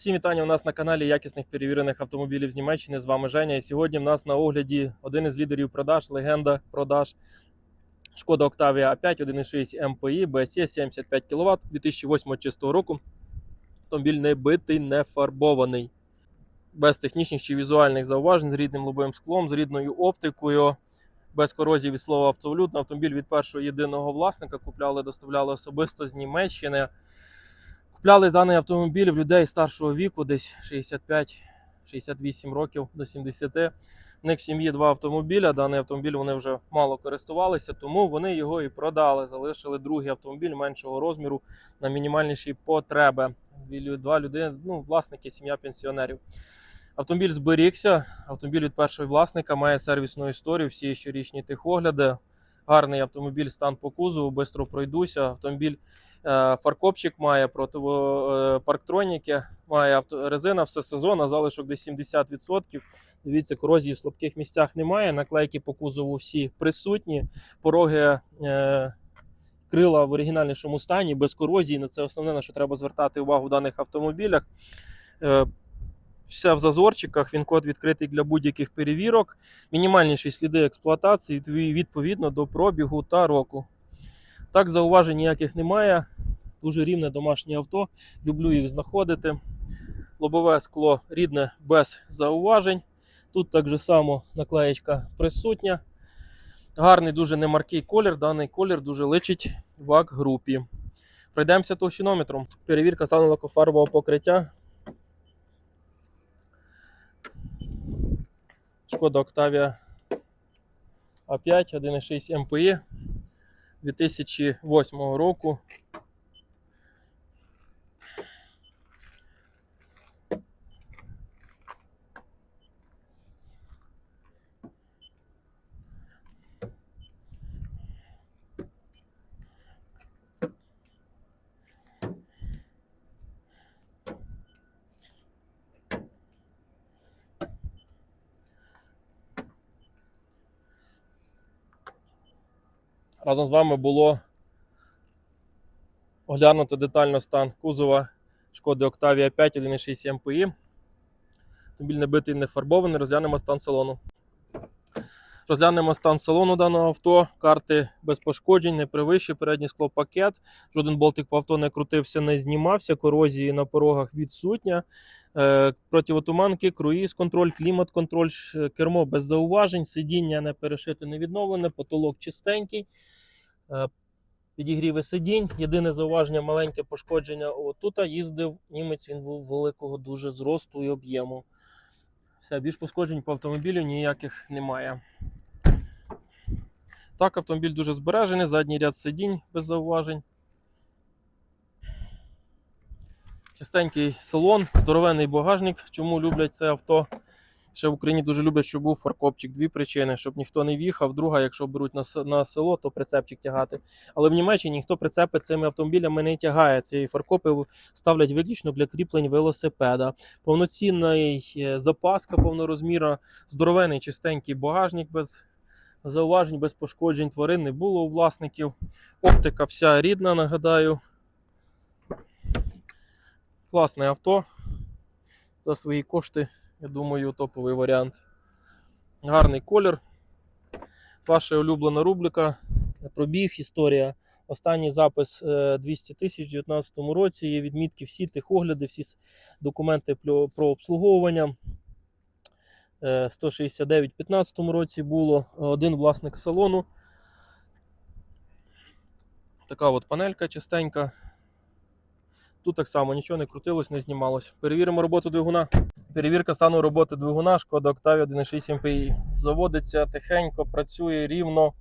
Всім вітання у нас на каналі якісних перевірених автомобілів з Німеччини. З вами Женя. І сьогодні в нас на огляді один із лідерів продаж, легенда продаж Шкода Octavia A5 1.6 MPI BSE 75 кВт 2008 чистого року. Автомобіль не битий, не фарбований, без технічних чи візуальних зауважень, з рідним лобовим склом, з рідною оптикою, без корозії від слова абсолютно. Автомобіль від першого єдиного власника купляли, доставляли особисто з Німеччини. Купляли даний автомобіль в людей старшого віку, десь 65-68 років до 70. В них в сім'ї два автомобіля. Даний автомобіль вони вже мало користувалися, тому вони його і продали. Залишили другий автомобіль меншого розміру на мінімальніші потреби. Два людини, ну, власники, сім'я пенсіонерів. Автомобіль зберігся. Автомобіль від першого власника має сервісну історію, всі щорічні техогляди. Гарний автомобіль, стан по кузову, швидко пройдуся. Автомобіль Фаркопчик має противо е, парктроніки, має авто, резина все сезон, залишок десь 70%. Дивіться, корозії в слабких місцях немає. Наклейки по кузову всі присутні. Пороги е, крила в оригінальнішому стані, без корозії. На це основне, на що треба звертати увагу в даних автомобілях. Е, все в зазорчиках, він код відкритий для будь-яких перевірок. Мінімальніші сліди експлуатації відповідно до пробігу та року. Так, зауважень ніяких немає. Дуже рівне домашнє авто. Люблю їх знаходити. Лобове скло рідне без зауважень. Тут так же само наклеєчка присутня. Гарний, дуже немаркий колір. Даний колір дуже личить вак групі. Пройдемося товщинометром. Перевірка стану лакофарбового покриття. Шкода Octavia A5 1.6 MPI 2008 року. Разом з вами було оглянуто детально стан кузова Шкоди Octavia 5 1.6 MPI. Автомобіль не битий, не фарбований. Розглянемо стан салону. Розглянемо стан салону даного авто. Карти без пошкоджень, не перевищує передній склопакет. Жоден болтик по авто не крутився, не знімався. Корозії на порогах відсутня. Е, Противотуманки, круїз, контроль, клімат, контроль, кермо без зауважень, сидіння не перешите, не відновлене, потолок чистенький. Е, Підігріви сидінь. Єдине зауваження, маленьке пошкодження. Отут їздив німець, він був великого дуже зросту і об'єму. Все, більш пошкоджень по автомобілю ніяких немає. Так, автомобіль дуже збережений, задній ряд сидінь без зауважень. Чистенький салон, здоровенний багажник. Чому люблять це авто? Ще в Україні дуже люблять, щоб був фаркопчик. Дві причини, щоб ніхто не в'їхав. Друга, якщо беруть на, село, то прицепчик тягати. Але в Німеччині ніхто прицепи цими автомобілями не тягає. Ці фаркопи ставлять виключно для кріплень велосипеда. Повноцінний е, запаска повнорозмірна, здоровений чистенький багажник без зауважень, без пошкоджень тварин не було у власників. Оптика вся рідна, нагадаю. Класне авто. За свої кошти, я думаю, топовий варіант. Гарний колір. Ваша улюблена рубрика. Пробіг, історія. Останній запис е, 200 тисяч у 2019 році. Є відмітки, всі техогляди, всі документи про обслуговування. Е, 169 у 2015 році було. Один власник салону. Така от панелька чистенька. Тут так само нічого не крутилось, не знімалось. Перевіримо роботу двигуна. Перевірка стану роботи двигуна Шкода Octavia 1.6 MPI. Заводиться тихенько, працює рівно.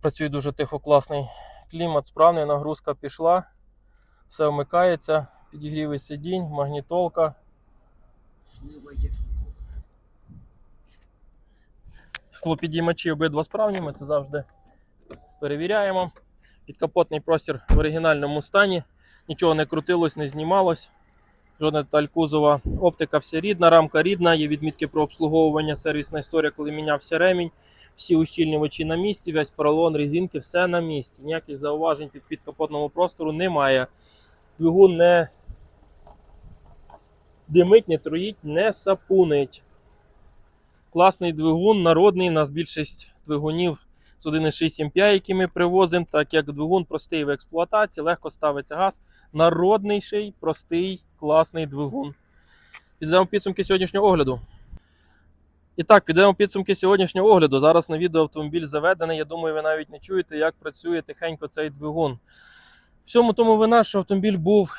Працює дуже тихо, класний. Клімат справний, нагрузка пішла. Все вмикається, підігріви сидінь, магнітолка. Склопідіймачі обидва справні, ми це завжди перевіряємо. Підкапотний простір в оригінальному стані. Нічого не крутилось, не знімалось. Жодна деталь кузова. Оптика вся рідна, рамка рідна, є відмітки про обслуговування, сервісна історія, коли мінявся ремінь. Всі ущільнювачі на місці, весь поролон, резинки, все на місці. Ніяких зауважень під підкапотному простору немає. Двигун не димить, не троїть, не сапунить. Класний двигун, народний. У нас більшість двигунів з 1,6 MPI, які ми привозимо, так як двигун простий в експлуатації, легко ставиться газ. Народніший, простий, класний двигун. Підведемо підсумки сьогоднішнього огляду. І так, підемо підсумки сьогоднішнього огляду. Зараз на відео автомобіль заведений. Я думаю, ви навіть не чуєте, як працює тихенько цей двигун. Всьому тому вина, що автомобіль був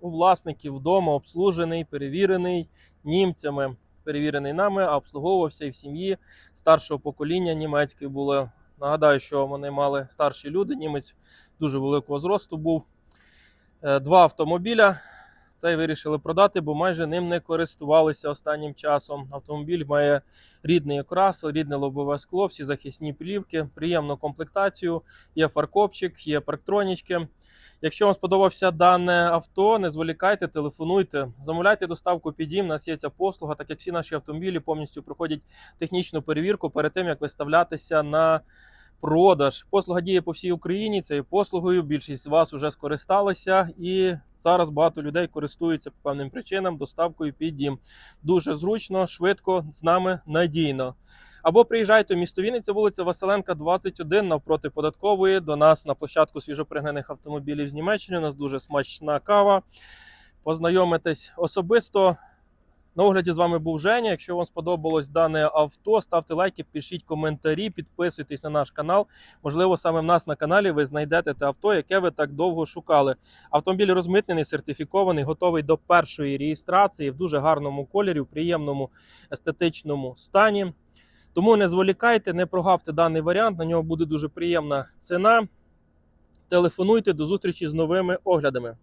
у власників вдома, обслужений, перевірений німцями, перевірений нами, а обслуговувався і в сім'ї старшого покоління німецької було. Нагадаю, що вони мали старші люди. Німець дуже великого зросту був. Е, Два автомобіля. Цей вирішили продати, бо майже ним не користувалися останнім часом. Автомобіль має рідний окрас, рідне лобове скло, всі захисні плівки, приємну комплектацію, є фаркопчик, є парктронічки. Якщо вам сподобався дане авто, не зволікайте, телефонуйте, замовляйте доставку під дім. У нас є ця послуга, так як всі наші автомобілі повністю проходять технічну перевірку перед тим, як виставлятися на продаж. Послуга діє по всій Україні. Цією послугою більшість з вас вже скористалися, і зараз багато людей користуються по певним причинам доставкою під дім. Дуже зручно, швидко, з нами надійно. Або приїжджайте в місто Вінниця, вулиця Василенка, 21, навпроти податкової. До нас на площадку свіжопригнаних автомобілів з Німеччини. У нас дуже смачна кава. Познайомитесь особисто. На огляді з вами був Женя. Якщо вам сподобалось дане авто, ставте лайки, пишіть коментарі, підписуйтесь на наш канал. Можливо, саме в нас на каналі ви знайдете те авто, яке ви так довго шукали. Автомобіль розмитнений, сертифікований, готовий до першої реєстрації в дуже гарному кольорі, в приємному естетичному стані. Тому не зволікайте, не прогавте даний варіант. На нього буде дуже приємна ціна. Телефонуйте до зустрічі з новими оглядами.